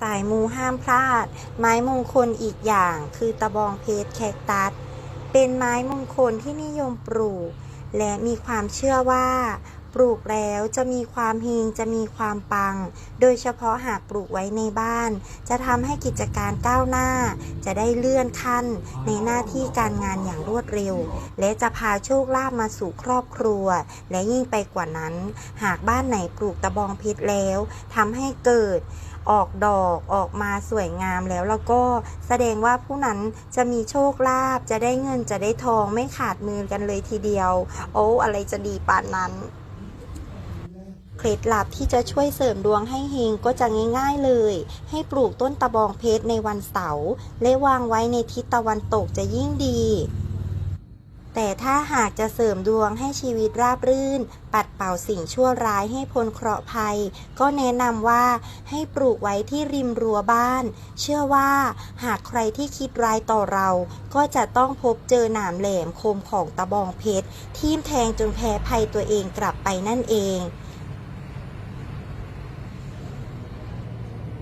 สายมูห้ามพลาด ไม้มงคลอีกอย่างคือตะบองเพชรแคคตัส เป็นไม้มงคลที่นิยมปลูก และมีความเชื่อว่า ปลูกแล้วจะมีความเฮงจะมีความปัง โดยเฉพาะหากปลูกไว้ในบ้าน จะทำให้กิจการก้าวหน้า จะได้เลื่อนขั้น ในหน้าที่การงานอย่างรวดเร็ว และจะพาโชคลาภมาสู่ครอบครัว และยิ่งไปกว่านั้น หากบ้านไหนปลูกตะบองเพชรแล้วทำให้เกิด ออกดอกออกมาสวยงามแล้วแล้วก็แสดงว่าผู้นั้นจะมีโชคลาภจะได้เงินจะได้ทองไม่ขาดมือกันเลยทีเดียว โอ้อะไรจะดีปานนั้นเคล็ดลับที่จะช่วยเสริมดวงให้เฮงก็จะง่ายๆเลย ให้ปลูกต้นตะบองเพชรในวันเสาร์และวางไว้ในทิศตะวันตกจะยิ่งดี แต่ถ้าหากจะเสริมดวงให้ชีวิตราบรื่น ปัดเป่าสิ่งชั่วร้ายให้พ้นเคราะห์ภัย ก็แนะนำว่าให้ปลูกไว้ที่ริมรั้วบ้าน เชื่อว่าหากใครที่คิดร้ายต่อเรา ก็จะต้องพบเจอหนามแหลมคมของตะบองเพชรทิ่มแทงจนแพ้ภัยตัวเองกลับไปนั่นเอง